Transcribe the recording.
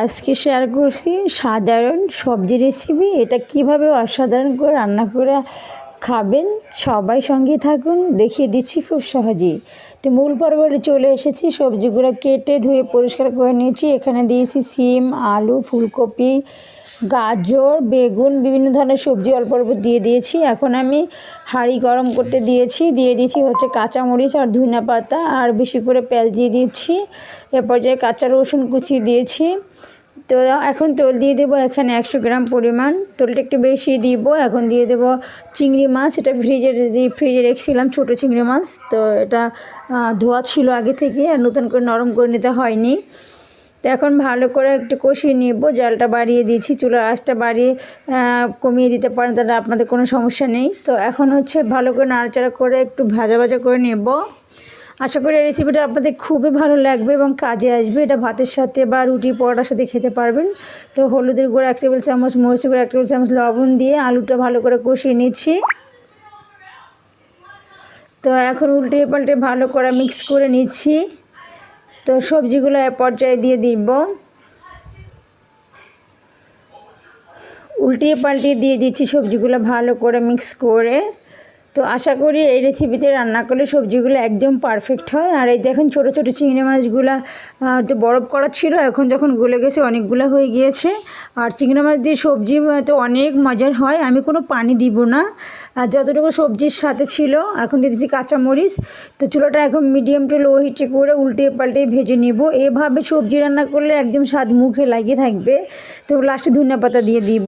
আজকে শেয়ার করছি সাধারণ সবজি রেসিপি এটা কীভাবে অসাধারণ করে রান্না করে খাবেন, সবাই সঙ্গে থাকুন, দেখিয়ে দিচ্ছি খুব সহজেই। তো মূল পর্বে চলে এসেছি, সবজিগুলো কেটে ধুয়ে পরিষ্কার করে নিয়েছি, এখানে দিয়েছি সিম, আলু, ফুলকপি গাজর, বেগুন, বিভিন্ন ধরনের সবজি অল্প অল্প দিয়ে দিয়েছি। এখন আমি হাঁড়ি গরম করতে দিয়েছি। দিয়ে দিয়েছি হচ্ছে কাঁচামরিচ আর ধনিয়া পাতা আর বেশি করে পেঁয়াজ দিয়ে দিচ্ছি। এ পর্যায়ে কাঁচা রসুন কুচি দিয়েছি। তো এখন তেল দিয়ে দেবো এখানে একশো গ্রাম পরিমাণ। তেলটা একটু বেশি দিব। এখন দিয়ে দেবো চিংড়ি মাছ। এটা ফ্রিজে যে ফ্রিজে রেখেছিলাম ছোটো চিংড়ি মাছ। তো এটা ধোয়া ছিল আগে থেকে আর নতুন করে নরম করে নিতে হয়নি। তো এখন ভালো করে একটু কষিয়ে নিব। জলটা বাড়িয়ে দিয়েছি, চুলার আঁচটা বাড়িয়ে কমিয়ে দিতে পারেন তাহলে আপনাদের কোনো সমস্যা নেই। তো এখন হচ্ছে ভালো করে নাড়াচাড়া করে একটু ভাজা ভাজা করে নেব। আশা করি এই রেসিপিটা আপনাদের খুবই ভালো লাগবে এবং কাজে আসবে। এটা ভাতের সাথে বা রুটি পরোটার সাথে খেতে পারবেন। তো হলুদের গুঁড়ো এক টেবিল চামচ, মরিচের গুঁড়ো এক টেবিল চামচ লবণ দিয়ে আলুটা ভালো করে কষিয়ে নিচ্ছি। তো এখন উল্টে পাল্টে ভালো করে মিক্স করে নিচ্ছি। তো সবজিগুলো এ পর্যায়ে দিয়ে দিব। উল্টিয়ে পাল্টিয়ে দিয়ে দিচ্ছি সবজিগুলো ভালো করে মিক্স করে। তো আশা করি এই রেসিপিতে রান্না করলে সবজিগুলো একদম পারফেক্ট হয়। আর এই দেখেন ছোটো ছোটো চিংড়ি মাছগুলো তো বরফ করা ছিল, এখন যখন গলে গেছে, অনেকগুলো হয়ে গিয়েছে। আর চিংড়ি মাছ দিয়ে সবজি তো অনেক মজার হয়। আমি কোনো পানি দিব না। আর যতটুকু সবজির সাথে ছিল, এখন দিচ্ছি কাঁচামরিচ। তো চুলোটা এখন মিডিয়াম টু লো হিটে করে উল্টে পাল্টে ভেজে নিব। এভাবে সবজি রান্না করলে একদম স্বাদ মুখে লাগিয়ে থাকবে। তো লাস্টে ধনিয়া পাতা দিয়ে দিব।